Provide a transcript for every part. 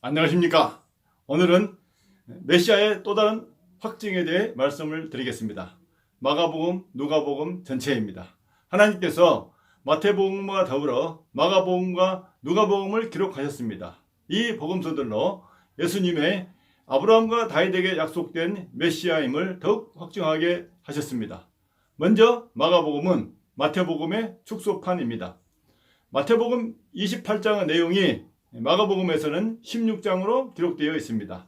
안녕하십니까. 오늘은 메시아의 또 다른 확증에 대해 말씀을 드리겠습니다. 마가복음, 누가복음 전체입니다. 하나님께서 마태복음과 더불어 마가복음과 누가복음을 기록하셨습니다. 이 복음서들로 예수님의 아브라함과 다윗에게 약속된 메시아임을 더욱 확증하게 하셨습니다. 먼저 마가복음은 마태복음의 축소판입니다. 마태복음 28장의 내용이 마가복음에서는 16장으로 기록되어 있습니다.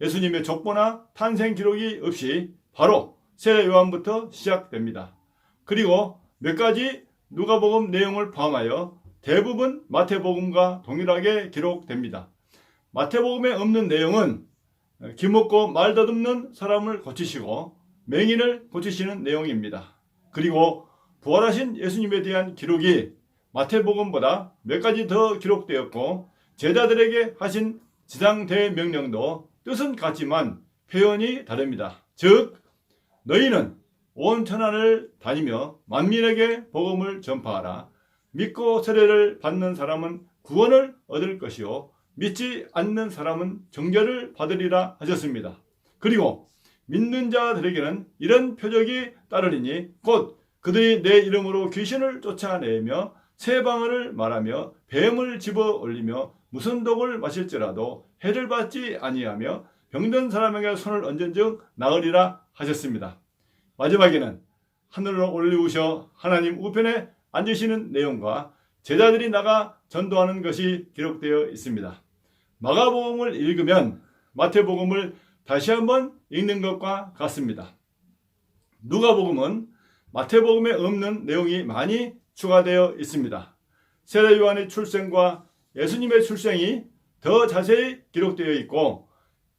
예수님의 족보나 탄생 기록이 없이 바로 세례 요한부터 시작됩니다. 그리고 몇 가지 누가복음 내용을 포함하여 대부분 마태복음과 동일하게 기록됩니다. 마태복음에 없는 내용은 기먹고 말 더듬는 사람을 고치시고 맹인을 고치시는 내용입니다. 그리고 부활하신 예수님에 대한 기록이 마태복음보다 몇 가지 더 기록되었고 제자들에게 하신 지상 대 명령도 뜻은 같지만 표현이 다릅니다. 즉 너희는 온 천하를 다니며 만민에게 복음을 전파하라. 믿고 세례를 받는 사람은 구원을 얻을 것이요 믿지 않는 사람은 정죄를 받으리라 하셨습니다. 그리고 믿는 자들에게는 이런 표적이 따르리니 곧 그들이 내 이름으로 귀신을 쫓아내며 새 방언을 말하며 뱀을 집어 올리며 무슨 독을 마실지라도 해를 받지 아니하며 병든 사람에게 손을 얹은 즉 나으리라 하셨습니다. 마지막에는 하늘로 올리우셔 하나님 우편에 앉으시는 내용과 제자들이 나가 전도하는 것이 기록되어 있습니다. 마가복음을 읽으면 마태복음을 다시 한번 읽는 것과 같습니다. 누가복음은 마태복음에 없는 내용이 많이 추가되어 있습니다. 세례 요한의 출생과 예수님의 출생이 더 자세히 기록되어 있고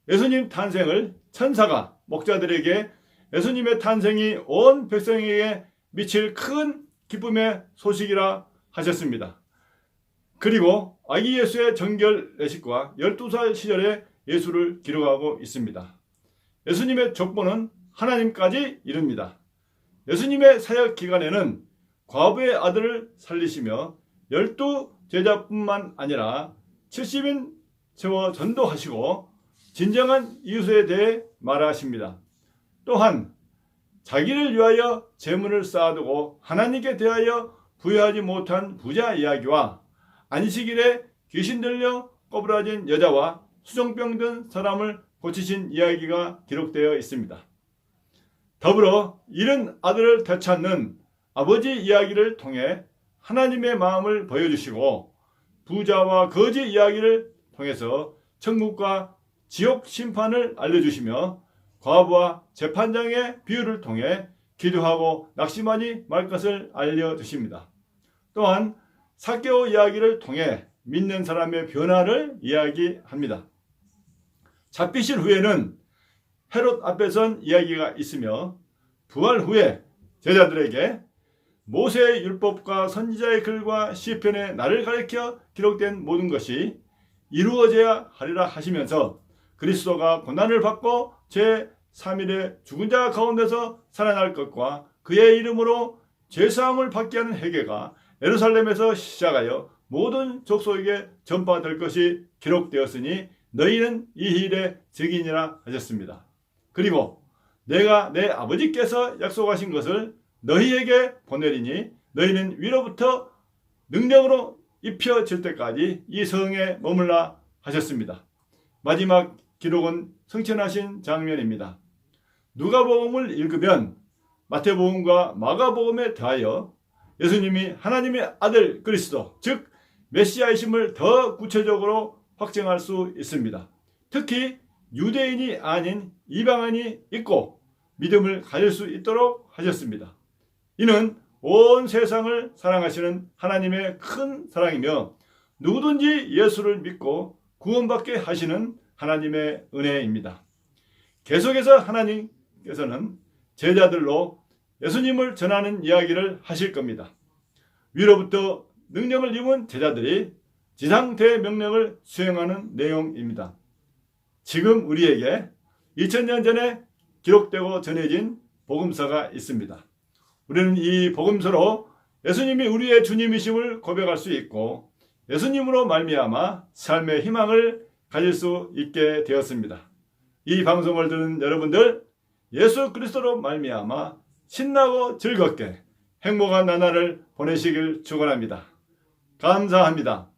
예수님 탄생을 천사가 목자들에게 예수님의 탄생이 온 백성에게 미칠 큰 기쁨의 소식이라 하셨습니다. 그리고 아기 예수의 정결 내식과 12살 시절에 예수를 기록하고 있습니다. 예수님의 족보는 하나님까지 이릅니다. 예수님의 사역 기간에는 과부의 아들을 살리시며 열두 제자뿐만 아니라 70인 세워 전도하시고 진정한 이웃에 대해 말하십니다. 또한 자기를 위하여 재물을 쌓아두고 하나님께 대하여 부여하지 못한 부자 이야기와 안식일에 귀신 들려 꼬부라진 여자와 수정병 든 사람을 고치신 이야기가 기록되어 있습니다. 더불어 이른 아들을 되찾는 아버지 이야기를 통해 하나님의 마음을 보여주시고 부자와 거지 이야기를 통해서 천국과 지옥 심판을 알려주시며 과부와 재판장의 비유를 통해 기도하고 낙심하지 말 것을 알려주십니다. 또한 사개오 이야기를 통해 믿는 사람의 변화를 이야기합니다. 잡히실 후에는 헤롯 앞에 선 이야기가 있으며 부활 후에 제자들에게 모세의 율법과 선지자의 글과 시편에 나를 가리켜 기록된 모든 것이 이루어져야 하리라 하시면서 그리스도가 고난을 받고 제 3일에 죽은 자 가운데서 살아날 것과 그의 이름으로 죄사함을 받게 하는 회개가 예루살렘에서 시작하여 모든 족속에게 전파될 것이 기록되었으니 너희는 이 일의 증인이라 하셨습니다. 그리고 내가 내 아버지께서 약속하신 것을 너희에게 보내리니 너희는 위로부터 능력으로 입혀질 때까지 이 성에 머물라 하셨습니다. 마지막 기록은 성천하신 장면입니다. 누가복음을 읽으면 마태복음과 마가복음에 더하여 예수님이 하나님의 아들 그리스도 즉 메시아이심을 더 구체적으로 확증할 수 있습니다. 특히 유대인이 아닌 이방인이 있고 믿음을 가질 수 있도록 하셨습니다. 이는 온 세상을 사랑하시는 하나님의 큰 사랑이며 누구든지 예수를 믿고 구원받게 하시는 하나님의 은혜입니다. 계속해서 하나님께서는 제자들로 예수님을 전하는 이야기를 하실 겁니다. 위로부터 능력을 입은 제자들이 지상대 명령을 수행하는 내용입니다. 지금 우리에게 2000년 전에 기록되고 전해진 복음서가 있습니다. 우리는 이 복음서로 예수님이 우리의 주님이심을 고백할 수 있고 예수님으로 말미암아 삶의 희망을 가질 수 있게 되었습니다. 이 방송을 듣는 여러분들 예수 그리스도로 말미암아 신나고 즐겁게 행복한 나날을 보내시길 축원합니다. 감사합니다.